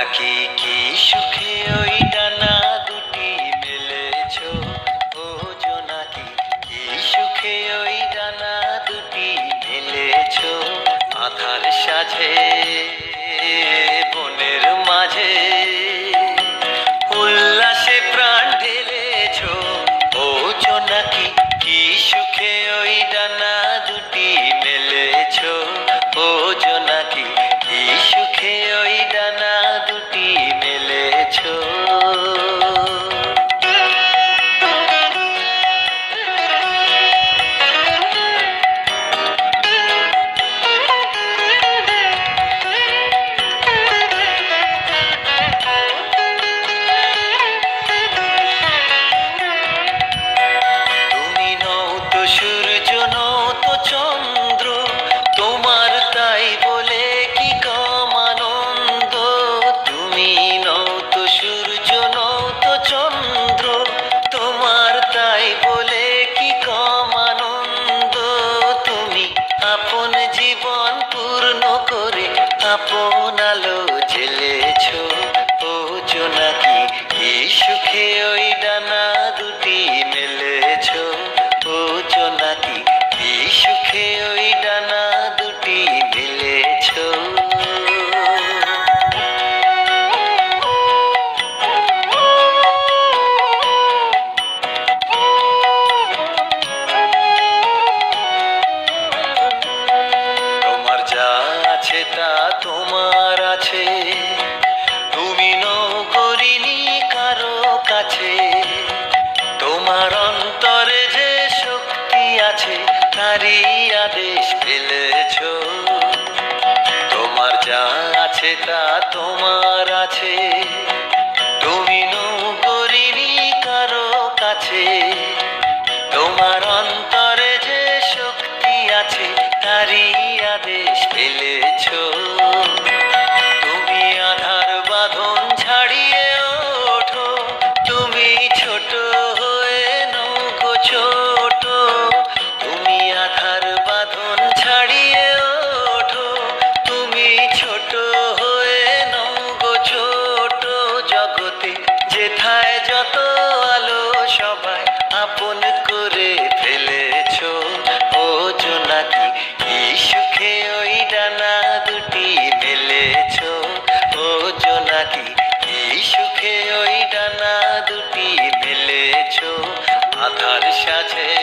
নাকি কি সুখে ওই ডানা দুটি মেলেছ? ও জোনাকি, কি সুখে ওই ডানা দুটি মেলেছ? আধার সাজে una luz. তা তোমার আছে। তুমি নৌকরিনি কারও কাছে। তোমার অন্তরে যে শক্তি আছে, তারই আদেশ পেলেছ তোমার যা আছে তা তোমার আছে। তুমি নৌকরিনি কারও কাছে। কাছে